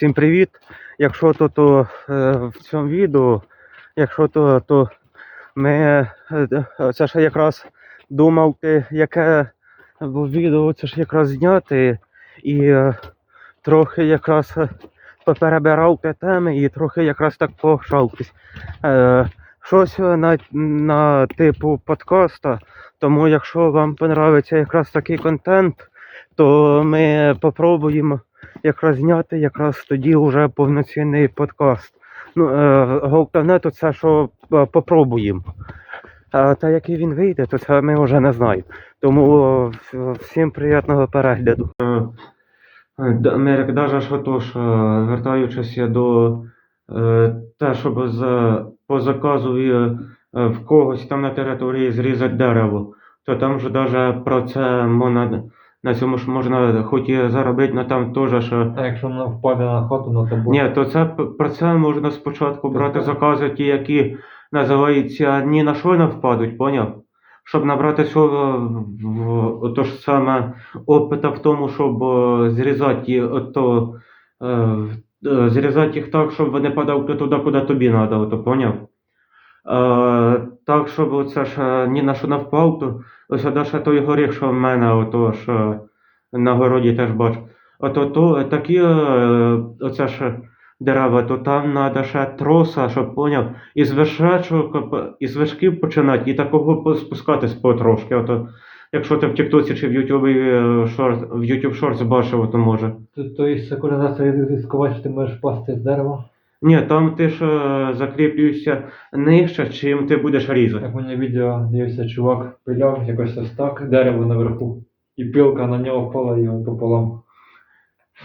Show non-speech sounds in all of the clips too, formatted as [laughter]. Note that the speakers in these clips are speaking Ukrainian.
Всім привіт! Якщо то, то е, в цьому відео, якщо то, то ми е, це ж якраз думав, яке відео це ж якраз зняти і е, трохи якраз поперебирав теми і трохи якраз так пошалкись. Щось на, на типу подкаста, тому якщо вам подобається якраз такий контент, то ми попробуємо якраз зняти якраз тоді вже повноцінний подкаст. Ну, е, головне, то це, що е, попробуємо. А та який він вийде, то це ми вже не знаємо. Тому е, всім приємного перегляду. Мерик, даже що то е, вертаючись до те, щоб за, по заказу в когось там на території зрізати дерево, то там же даже про це можна, на цьому ж можна хоч і заробити, але там теж що А якщо вона впаде на хату, ну то буде. ні, то це про це можна спочатку брати закази, ті, які називаються ні на що не впадуть, поняв? Щоб набрати цього то ж саме опита в тому, щоб е, зрізати ото, е, е, зрізати їх так, щоб вони падали туди, куди тобі треба, ото поняв? Е, так, щоб це ж ні на що не впав, то ось ще той горіх, що в мене, ото ж на городі теж бачу. Ото то такі е, оце ж дерева, то там треба ще троса, щоб поняв, із вершечок, із вершків починати і такого спускатись потрошки. Ото, якщо ти в Тіктоці чи в Ютубі е, шорт, в YouTube Shorts бачив, то може. То, то є секуляризація ризикувати, ти можеш пасти з дерева. Ні, там ти ж е, закріплюєшся нижче, чим ти будеш різати. Як мені відео дивився, чувак пиляв якось ось так, дерево наверху. І пилка на нього впала і його пополам.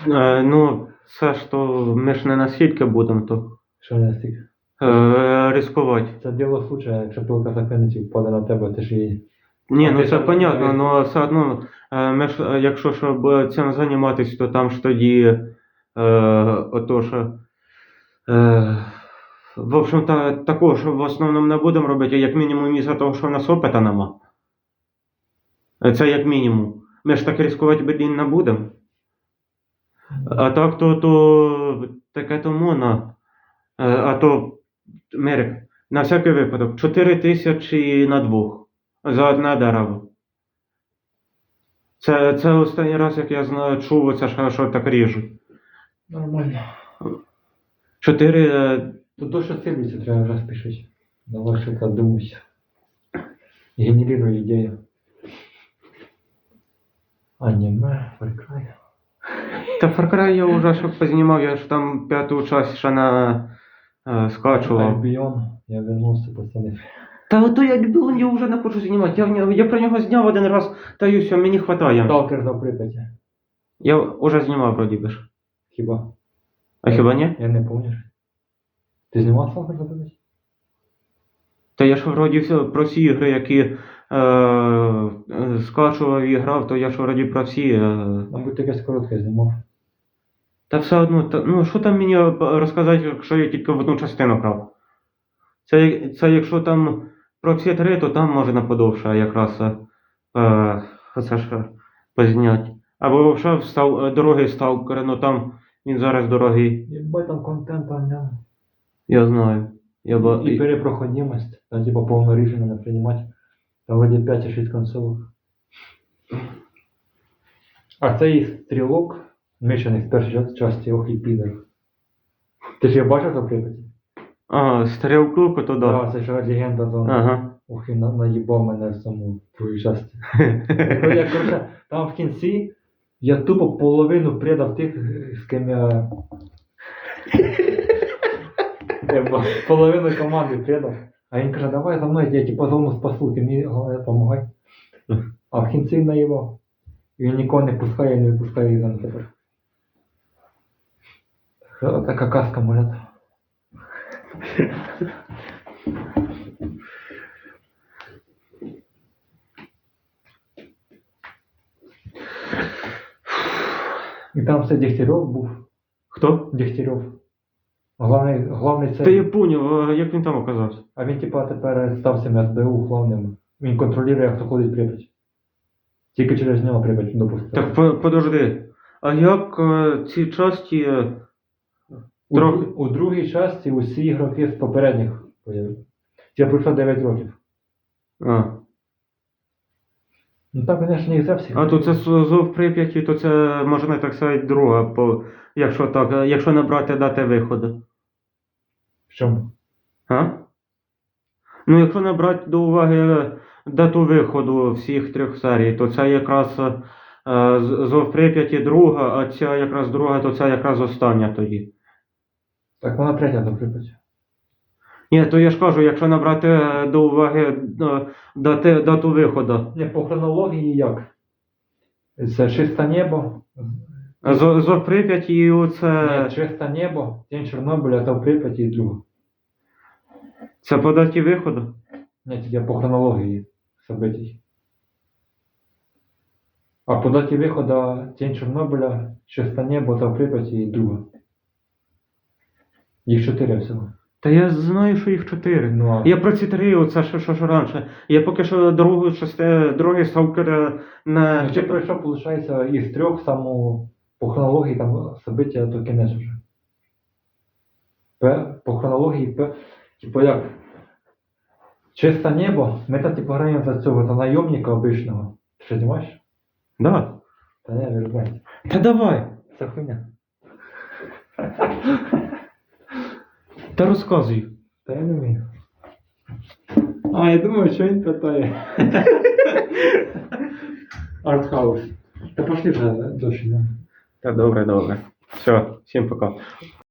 Е, ну, це ж то ми ж не настільки будемо то Що не стільки. е, ризикувати. Це діло случая, якщо пилка заклинить і впаде на тебе, ти ж її. Ні, А ну ти це там понятно, але все одно, е, ми ж, е, якщо щоб е, цим займатися, то там ж тоді е, отож. Е, в общем, та, такого, що в основному не будемо робити, як мінімум із-за того, що в нас опита нема. Е, Це як мінімум. Ми ж так ризикувати блін, не будемо. А так то, то таке то можна. Е, А то, Мерик, на всякий випадок, 4 тисячі на двох за одне дерево. Це, це останній раз, як я знаю, чув, оце що, що так ріжуть. Нормально. 4. е, Тут то, що сиплеться, треба вже спішити. Давай що то думайся. Генерируй ідею. Аніме, Cry. Та Cry я вже щоб познімав, я ж там п'яту часть ще на е, скачував. Альбіон, я вернувся, пацани. Та ото я любив, я вже не хочу знімати. Я, в нього- я про нього зняв один раз, та й все, мені хватає. Сталкер на Прип'яті. Я вже знімав вроді би ж. Хіба? А хіба ні? Я не пам'ятаю. Ти знімав Сталкер на Та я ж вроді все про всі ігри, які е, е, скачував і грав, то я ж вроді про всі. Е, Мабуть, якесь коротке знімав. та все одно, та, ну що там мені розказати, якщо я тільки в одну частину грав? Це, це якщо там про всі три, то там можна подовше якраз е, е, оце ж позняти. Або взагалі став, е, дорогий сталкер, ну там він зараз дорогий, Єбать там контент там ньому. я знаю. Я, ба- І перепроходимость. Там типа повне рішення не приймати. Там вроді 5 і 6 концовок. А цей стрілок, мішаний з першої частини, ох і підер. Ти ж я бачив за Прип'яті? А, стрілку, то Так, да. це ж легенда за Ага. Ох, і на- наїбав мене в саму твою частину. [laughs] Ну, я, коротше, там в кінці я тупо половину предав тих, з ким я. половину команди предав. А він каже, давай за мною, я типу зону спасу, ти мені головне допомагай. А в кінці наїбав. Він нікого не пускає, не випускає їх на тепер. Така казка, може. І там все Дегтярьов був. Хто? Дегтярьов. Главний, главний це. Та я поняв, як він там оказався? А він, типа, тепер став цим СБУ главним. Він контролює, хто ходить в Прип'ять. Тільки через нього Прип'ять допустили. Так по- подожди. А як е, ці часті. е, У, Трохи. дру- у другій часті усі ігроки з попередніх появилися. Я пройшов 9 років. А. Ну там, звісно, їх за всіх. А то це зов Прип'яті, то це можна так сказати друга, по, якщо так, е, якщо не брати дати виходу. В чому? А? Ну, якщо не брати до уваги дату виходу всіх трьох серій, то це якраз е, зов Прип'яті друга, а ця якраз друга, то це якраз остання тоді. Так вона третя до Прип'яті. Ні, то я ж кажу, якщо не брати е, до уваги е, дати, дату виходу. Не, по хронології як? Це чисте небо. З- Прип'яті і оце. Ні, чисте небо, День Чорнобиля, та в Прип'яті і друга. Це по даті виходу? Ні, тільки по хронології событий. А по даті виходу День Чорнобиля, чисте небо, та в Прип'яті і друга. Їх чотири всього. Та я знаю, що їх чотири. Ну, а Я про ці три, оце що, що, що раніше. Я поки що другу, шесте, другий сталкер е, не. Ну, ти пройшов, виходить, із трьох саму по хронології там события до кінець вже. Пе- По хронології, пе- типу як чисте небо, ми там типу граємо за цього, за найомника обичного. Ти що знімаєш? Да. Та не, вирубай. Та давай. Це хуйня. Та розказуй. Та я не вмію. А, я думаю, що він питає. [laughs] Артхаус. Та пошли вже дощ, да? Та добре, добре. Все, всім пока.